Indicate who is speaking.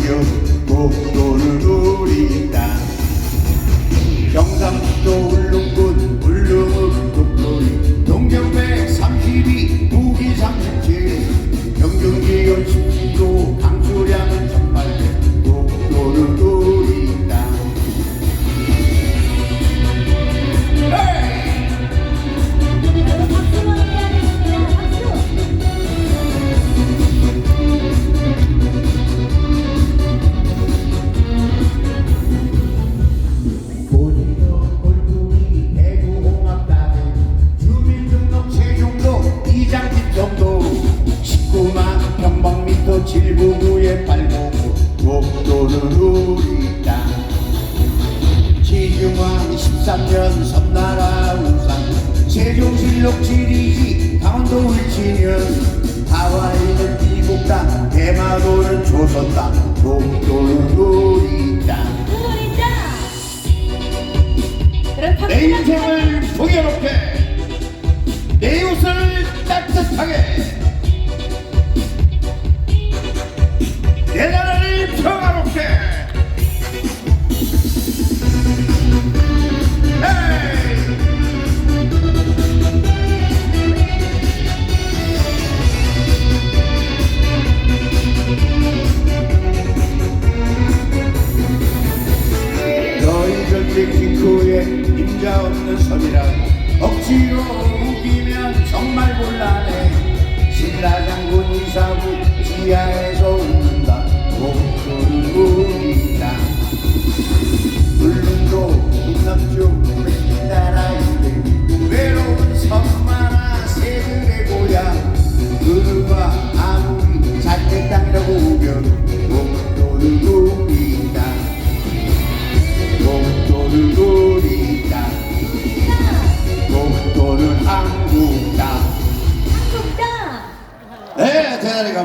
Speaker 1: Eu Google. 돕도는 우리 땅 지중왕 13년 섬나라 우상 세종실록 지리지 강원도 울치면 하와이는 미국 땅 대마도는 조선 땅 돕도는 우리 땅
Speaker 2: 우리 땅!
Speaker 1: 내 인생을 풍요롭게 내 옷을 따뜻하게 전쟁 직후에 임자 없는 섬이라 억지로 우기 larga.